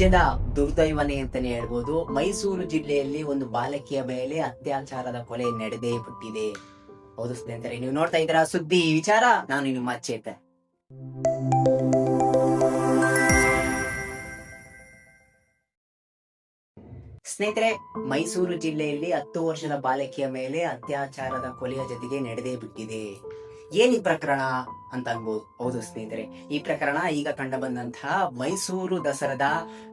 ರಾಜ್ಯದ ದುರ್ದೈವನೆ ಅಂತಾನೆ ಹೇಳ್ಬೋದು. ಮೈಸೂರು ಜಿಲ್ಲೆಯಲ್ಲಿ ಒಂದು ಬಾಲಕಿಯ ಮೇಲೆ ಅತ್ಯಾಚಾರದ ಕೊಲೆ ನಡೆದೇ ಬಿಟ್ಟಿದೆ. ಹೌದು ಸ್ನೇಹಿತರೆ, ನೀವು ನೋಡ್ತಾ ಇದ್ದೀರಾ ಸುದ್ದಿ, ವಿಚಾರ? ನಾನು ನಿಮ್ಮ ಚೇತ ಸ್ನೇಹಿತರೆ, ಮೈಸೂರು ಜಿಲ್ಲೆಯಲ್ಲಿ ಹತ್ತು ವರ್ಷದ ಬಾಲಕಿಯ ಮೇಲೆ ಅತ್ಯಾಚಾರದ ಕೊಲೆಯ ಜೊತೆಗೆ ನಡೆದೇ ಬಿಟ್ಟಿದೆ. ಏನ್ ಪ್ರಕರಣ ಅಂತ ಅನ್ಬೋದು? ಹೌದು ಸ್ನೇಹಿತರೆ, ಈ ಪ್ರಕರಣ ಈಗ ಕಂಡು ಬಂದಂತಹ ಮೈಸೂರು ದಸರಾದ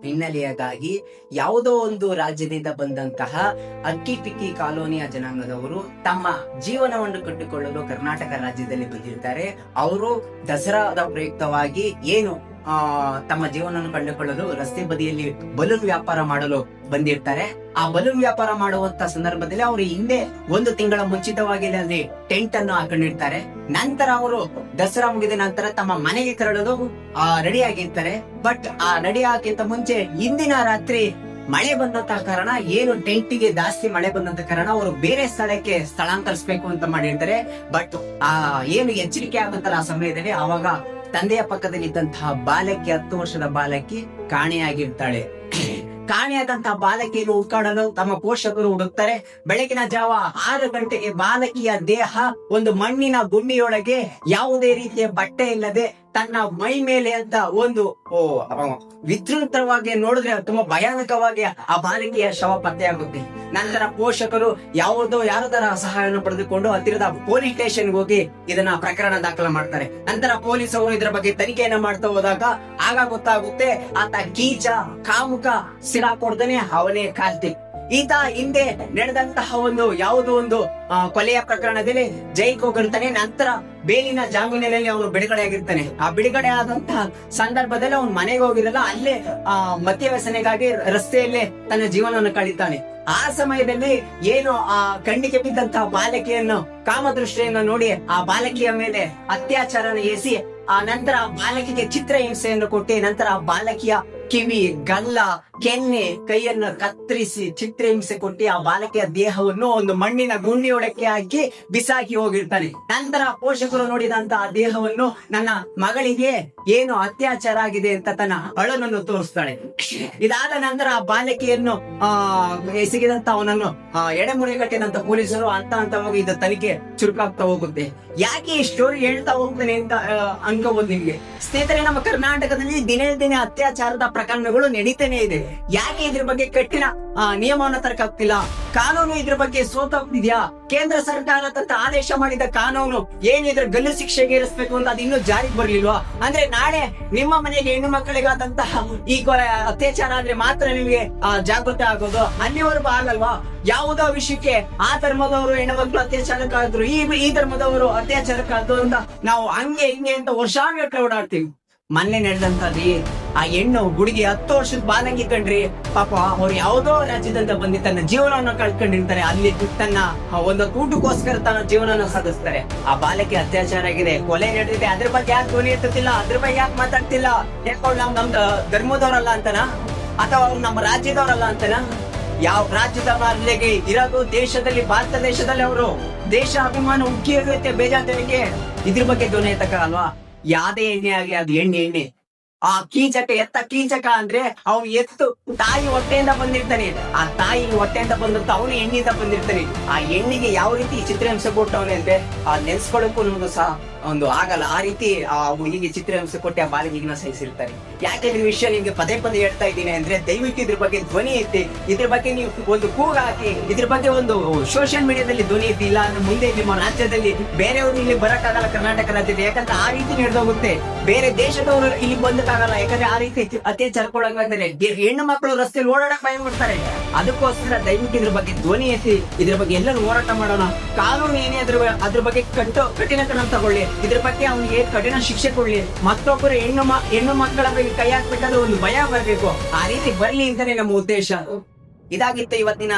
ಹಿನ್ನೆಲೆಯದಾಗಿ ಯಾವುದೋ ಒಂದು ರಾಜ್ಯದಿಂದ ಬಂದಂತಹ ಅಕ್ಕಿ ಪಿಕ್ಕಿ ಕಾಲೋನಿಯ ಜನಾಂಗದವರು ತಮ್ಮ ಜೀವನವನ್ನು ಕಟ್ಟಿಕೊಳ್ಳಲು ಕರ್ನಾಟಕ ರಾಜ್ಯದಲ್ಲಿ ಬಂದಿರ್ತಾರೆ. ಅವರು ದಸರಾದ ಪ್ರಯುಕ್ತವಾಗಿ ಏನು ಆ, ತಮ್ಮ ಜೀವನವನ್ನು ಕಂಡುಕೊಳ್ಳಲು ರಸ್ತೆ ಬದಿಯಲ್ಲಿ ಬಲೂನ್ ವ್ಯಾಪಾರ ಮಾಡಲು ಬಂದಿರ್ತಾರೆ. ಆ ಬಲೂನ್ ವ್ಯಾಪಾರ ಮಾಡುವಂತ ಸಂದರ್ಭದಲ್ಲಿ ಅವರು ಹಿಂದೆ ಒಂದು ತಿಂಗಳ ಮುಂಚಿತವಾಗಿ ಅಲ್ಲಿ ಟೆಂಟ್ ಅನ್ನು ಹಾಕೊಂಡಿರ್ತಾರೆ. ನಂತರ ಅವರು ದಸರಾ ಮುಗಿದ ನಂತರ ತಮ್ಮ ಮನೆಗೆ ತೆರಳಲು, ಆ ರೆಡಿ ಆಗಿರ್ತಾರೆ. ಬಟ್ ಆ ರೆಡಿ ಆಗಿಂತ ಮುಂಚೆ ಇಂದಿನ ರಾತ್ರಿ ಮಳೆ ಬಂದಂತಹ ಕಾರಣ ಏನು ಟೆಂಟಿಗೆ ಜಾಸ್ತಿ ಮಳೆ ಬಂದಂತ ಕಾರಣ ಅವರು ಬೇರೆ ಸ್ಥಳಕ್ಕೆ ಸ್ಥಳಾಂತರಿಸಬೇಕು ಅಂತ ಮಾಡಿರ್ತಾರೆ. ಬಟ್ ಆ, ಏನು ಎಚ್ಚರಿಕೆ ಆಗುತ್ತಲ್ಲ ಆ ಸಮಯದಲ್ಲಿ ಅವಾಗ ತಂದೆಯ ಪಕ್ಕದಲ್ಲಿ ಇದ್ದಂತಹ ಬಾಲಕಿ, ಹತ್ತು ವರ್ಷದ ಬಾಲಕಿ ಕಾಣೆಯಾಗಿರ್ತಾಳೆ. ಕಾಣೆಯಾದಂತಹ ಬಾಲಕಿಯನ್ನು ಹುಡ್ಕಾಡಲು ತಮ್ಮ ಪೋಷಕರು ಹುಡುಕ್ತಾರೆ. ಬೆಳಗಿನ ಜಾವ ಆರು ಗಂಟೆಗೆ ಬಾಲಕಿಯ ದೇಹ ಒಂದು ಮಣ್ಣಿನ ಗುಂಡಿಯೊಳಗೆ ಯಾವುದೇ ರೀತಿಯ ಬಟ್ಟೆ ಇಲ್ಲದೆ ತನ್ನ ಮೈ ಮೇಲೆ ಅಂತ ಒಂದು ವಿದ್ಯುಕ್ತವಾಗಿ ನೋಡಿದ್ರೆ ತುಂಬಾ ಭಯಾನಕವಾಗಿ ಆ ಬಾಲಕಿಯ ಶವ ಪತ್ತೆಯಾಗುತ್ತೆ. ನಂತರ ಪೋಷಕರು ಯಾವುದೋ ಯಾರದರ ಸಹಾಯವನ್ನು ಪಡೆದುಕೊಂಡು ಹತ್ತಿರದ ಪೊಲೀಸ್ ಸ್ಟೇಷನ್ ಹೋಗಿ ಇದನ್ನ ಪ್ರಕರಣ ದಾಖಲ ಮಾಡ್ತಾರೆ. ನಂತರ ಪೊಲೀಸರು ಇದರ ಬಗ್ಗೆ ತನಿಖೆಯನ್ನ ಮಾಡ್ತಾ ಹೋದಾಗ ಆಗ ಗೊತ್ತಾಗುತ್ತೆ, ಆತ ಕೀಚ ಕಾಮುಕ, ಸಿರಾ ಅವನೇ ಕಾಲ್ತಿ. ಈತ ಹಿಂದೆ ನಡೆದಂತಹ ಒಂದು ಯಾವುದೋ ಒಂದು ಕೊಲೆಯ ಪ್ರಕರಣದಲ್ಲಿ ಜೈಕ್ ಹೋಗಿರ್ತಾನೆ. ನಂತರ ಬೇಲಿನ ಜಾಮೀನಿನಲ್ಲಿ ಅವನು ಬಿಡುಗಡೆ ಆಗಿರ್ತಾನೆ ಆ ಬಿಡುಗಡೆ ಆದಂತಹ ಸಂದರ್ಭದಲ್ಲಿ ಅವನು ಮನೆಗೆ ಹೋಗಿರಲ್ಲ, ಅಲ್ಲೇ, ಆ ಮದ್ಯವ್ಯಸನೆಗಾಗಿ ರಸ್ತೆಯಲ್ಲೇ ತನ್ನ ಜೀವನವನ್ನು ಕಳೀತಾನೆ. ಆ ಸಮಯದಲ್ಲಿ ಏನು ಆ ಕಣ್ಣಿಗೆ ಬಿದ್ದಂತಹ ಬಾಲಕಿಯನ್ನು ಕಾಮದೃಷ್ಟಿಯನ್ನು ನೋಡಿ ಆ ಬಾಲಕಿಯ ಮೇಲೆ ಅತ್ಯಾಚಾರನ ಎಸಿ, ಆ ನಂತರ ಆ ಬಾಲಕಿಗೆ ಚಿತ್ರ ಹಿಂಸೆಯನ್ನು ಕೊಟ್ಟು, ನಂತರ ಆ ಬಾಲಕಿಯ ಕಿವಿ, ಗಲ್ಲ, ಕೆನ್ನೆ, ಕೈಯನ್ನು ಕತ್ತರಿಸಿ ಚಿತ್ರಹಿಂಸೆ ಕೊಟ್ಟು ಆ ಬಾಲಕಿಯ ದೇಹವನ್ನು ಒಂದು ಮಣ್ಣಿನ ಗುಂಡಿಯೊಡಕ್ಕೆ ಹಾಕಿ ಬಿಸಾಕಿ ಹೋಗಿರ್ತಾನೆ. ನಂತರ ಪೋಷಕರು ನೋಡಿದಂತ ಆ ದೇಹವನ್ನು ನನ್ನ ಮಗಳಿಗೆ ಏನು ಅತ್ಯಾಚಾರ ಆಗಿದೆ ಅಂತ ತನ್ನ ಅಳನನ್ನು ತೋರಿಸ್ತಾಳೆ. ಇದಾದ ನಂತರ ಆ ಬಾಲಕಿಯನ್ನು, ಆ, ಎಸಗಿದಂತ ಅವನನ್ನು ಎಡೆಮುರಿಗಟ್ಟಿದಂತ ಪೊಲೀಸರು ಅಂತ ಹೋಗಿ ಇದು ತನಿಖೆ ಚುರುಕಾಗ್ತಾ ಹೋಗುತ್ತೆ. ಯಾಕೆ ಈ ಸ್ಟೋರಿ ಹೇಳ್ತಾ ಹೋಗ್ತಾನೆ ಅಂತ ಅನ್ಕೋಬಹುದು ನಿಮ್ಗೆ? ಸ್ನೇಹಿತರೆ, ನಮ್ಮ ಕರ್ನಾಟಕದಲ್ಲಿ ದಿನೇ ದಿನೇ ಅತ್ಯಾಚಾರದ ಪ್ರಕರಣಗಳು ನಡೀತಾನೆ ಇದೆ. ಯಾಕೆ ಇದ್ರ ಬಗ್ಗೆ ಕಠಿಣ? ನಿಯಮವನ್ನ ತರಕಾಗ್ತಿಲ್ಲ ಕಾನೂನು ಇದ್ರ ಬಗ್ಗೆ ಸೋತೋಗ್ತಿದ್ಯಾ? ಕೇಂದ್ರ ಸರ್ಕಾರ ತಂತ ಆದೇಶ ಮಾಡಿದ ಕಾನೂನು ಏನಿದ್ರ ಗಲ್ಲು ಶಿಕ್ಷೆಗೆ ಏರಿಸಬೇಕು ಅಂತ ಅದು ಇನ್ನೂ ಜಾರಿಗೆ ಬರ್ಲಿಲ್ವಾ? ಅಂದ್ರೆ ನಾಳೆ ನಿಮ್ಮ ಮನೆಯಲ್ಲಿ ಹೆಣ್ಣು ಮಕ್ಕಳಿಗಾದಂತಹ ಈ ಅತ್ಯಾಚಾರ ಆದ್ರೆ ಮಾತ್ರ ನಿಮಗೆ ಜಾಗೃತಿ ಆಗೋದು? ಅಲ್ಲಿವರೆಗೂ ಆಗಲ್ವಾ? ಯಾವುದೋ ವಿಷಯಕ್ಕೆ ಆ ಧರ್ಮದವರು ಹೆಣ್ಣು ಮಕ್ಕಳು ಅತ್ಯಾಚಾರಕ್ಕಾದ್ರು, ಈ ಈ ಧರ್ಮದವರು ಅತ್ಯಾಚಾರಕ್ಕಾದ್ರು ಅಂತ ನಾವು ಹಂಗೆ ಹಿಂಗೆ ಅಂತ ವರ್ಷಾಂಗಟ್ಲೆ ಓಡಾಡ್ತೀವಿ. ಮೊನ್ನೆ ನಡೆದಂತದ್ರಿ ಆ ಹೆಣ್ಣು ಗುಡಿಗೆ ಹತ್ತು ವರ್ಷದ ಬಾಲಂಗಿ ಕಂಡ್ರಿ ಪಾಪ, ಅವ್ರು ಯಾವುದೋ ರಾಜ್ಯದಿಂದ ಬಂದಿ ತನ್ನ ಜೀವನವನ್ನು ಕಳ್ಕೊಂಡಿರ್ತಾರೆ. ಅಲ್ಲಿ ತನ್ನ ಒಂದು ಊಟಕ್ಕೋಸ್ಕರ ತನ್ನ ಜೀವನವನ್ನ ಸಾಧಿಸ್ತಾರೆ ಆ ಬಾಲಕಿ ಅತ್ಯಾಚಾರ ಆಗಿದೆ. ಕೊಲೆ ನಡೆದಿದೆ. ಅದ್ರ ಬಗ್ಗೆ ಯಾಕೆ ಧ್ವನಿ ಎತ್ತುತ್ತಿಲ್ಲ? ಅದ್ರ ಬಗ್ಗೆ ಯಾಕೆ ಮಾತಾಡ್ತಿಲ್ಲ? ಯಾಕೆ ನಮ್ ನಮ್ ಧರ್ಮದವರಲ್ಲ ಅಂತನಾ? ಅಥವಾ ಅವ್ರು ನಮ್ಮ ರಾಜ್ಯದವರಲ್ಲ ಅಂತನಾ? ಯಾವ ರಾಜ್ಯದ ಮಾರ್ಲೆಗೆ ಇರೋದು? ದೇಶದಲ್ಲಿ, ಭಾರತ ದೇಶದಲ್ಲಿ ಅವರು ದೇಶ, ಅಭಿಮಾನ ಉಕ್ಕಿ ಹೋಗುತ್ತೆ ಇದ್ರ ಬಗ್ಗೆ ಧ್ವನಿ ಎತ್ತಕ್ಕಾಗಲ್ವಾ? ಯಾವ್ದೇ ಎಣ್ಣೆ ಆಗ್ಲಿ, ಅದು ಎಣ್ಣೆ ಎಣ್ಣೆ. ಆ ಕೀಚಕ ಎತ್ತ ಕೀಚಕ ಅಂದ್ರೆ ಅವನು ಎತ್ತು, ತಾಯಿ ಹೊಟ್ಟೆಯಿಂದ ಬಂದಿರ್ತಾನೆ. ಆ ತಾಯಿ ಹೊಟ್ಟೆಯಿಂದ ಬಂದಿರ್ತ ಅವನು ಎಣ್ಣೆಯಿಂದ ಬಂದಿರ್ತಾನೆ. ಆ ಎಣ್ಣೆಗೆ ಯಾವ ರೀತಿ ಚಿತ್ರಹಿಂಸೆ ಕೊಟ್ಟವನೆ ಅಂದ್ರೆ ಆ ನೆನ್ಸ್ಕೊಳಕ್ಕೂ ನಮಗೂ ಸಹ ಒಂದು ಆಗಲ್ಲ. ಆ ರೀತಿ ಹೀಗೆ ಚಿತ್ರಹಿಂಸೆ ಕೊಟ್ಟು ಆ ಬಾಲಿಗೆನ ಸಹಿಸಿರ್ತಾರೆ. ಯಾಕೆ ಈ ವಿಷಯ ನಿಮ್ಗೆ ಪದೇ ಪದೇ ಹೇಳ್ತಾ ಇದ್ದೀನಿ ಅಂದ್ರೆ, ದಯವಿಟ್ಟು ಇದ್ರ ಬಗ್ಗೆ ಧ್ವನಿ ಎತ್ತಿ, ಇದ್ರ ಬಗ್ಗೆ ನೀವು ಒಂದು ಕೂಗ ಹಾಕಿ, ಇದ್ರ ಬಗ್ಗೆ ಒಂದು ಸೋಷಿಯಲ್ ಮೀಡಿಯಾದಲ್ಲಿ ಧ್ವನಿ ಎತ್ತಿ, ಇಲ್ಲ ಅಂದ್ರೆ ಮುಂದೆ ನಿಮ್ಮ ರಾಜ್ಯದಲ್ಲಿ ಬೇರೆಯವರು ಇಲ್ಲಿ ಬರಕ್ಕಾಗಲ್ಲ ಕರ್ನಾಟಕ ರಾಜ್ಯದಲ್ಲಿ, ಯಾಕಂದ್ರೆ ಆ ರೀತಿ ನಡೆದೋಗುತ್ತೆ. ಬೇರೆ ದೇಶದವರು ಇಲ್ಲಿ ಬಂದಕ್ಕಾಗಲ್ಲ, ಯಾಕಂದ್ರೆ ಆ ರೀತಿ ಅತ್ಯಾಚಾರಕ್ಕೊಳಗಾಗ್ತಾರೆ ಹೆಣ್ಣು ಮಕ್ಕಳು ರಸ್ತೆಯಲ್ಲಿ ಓಡಾಡಕ್ ಭಯ ಮಾಡ್ತಾರೆ ಅದಕ್ಕೋಸ್ಕರ ದಯವಿಟ್ಟು ಇದ್ರ ಬಗ್ಗೆ ಧ್ವನಿ ಎತ್ತಿ, ಇದ್ರ ಬಗ್ಗೆ ಎಲ್ಲರೂ ಹೋರಾಟ ಮಾಡೋಣ. ಕಾನೂನು ಏನೇ ಅದ್ರ ಅದ್ರ ಬಗ್ಗೆ ಕಟ್ಟು ಕಠಿಣ ಕ್ರಮ ತಗೊಳ್ಳಿ. ಇದ್ರ ಬಗ್ಗೆ ಅವನಿಗೆ ಕಠಿಣ ಶಿಕ್ಷೆ ಕೊಡ್ಲಿ. ಮತ್ತೊಬ್ಬರು ಹೆಣ್ಣು ಹೆಣ್ಣು ಮಕ್ಕಳ ಬಗ್ಗೆ ಕೈ ಹಾಕ್ಬೇಕಾದ್ರೆ ಒಂದು ಭಯ ಬರ್ಬೇಕು. ಆ ರೀತಿ ಬರ್ಲಿ ಅಂತಾನೆ ನಮ್ಮ ಉದ್ದೇಶ. ಇದಾಗಿತ್ತು ಇವತ್ತಿನ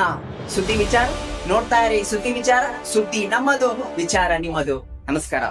ಸುದ್ದಿ ವಿಚಾರ. ನೋಡ್ತಾ ಇರಿ ಸುದ್ದಿ ವಿಚಾರ, ಸುದ್ದಿ ನಮ್ಮದು, ವಿಚಾರ ನಿಮ್ಮದು. ನಮಸ್ಕಾರ.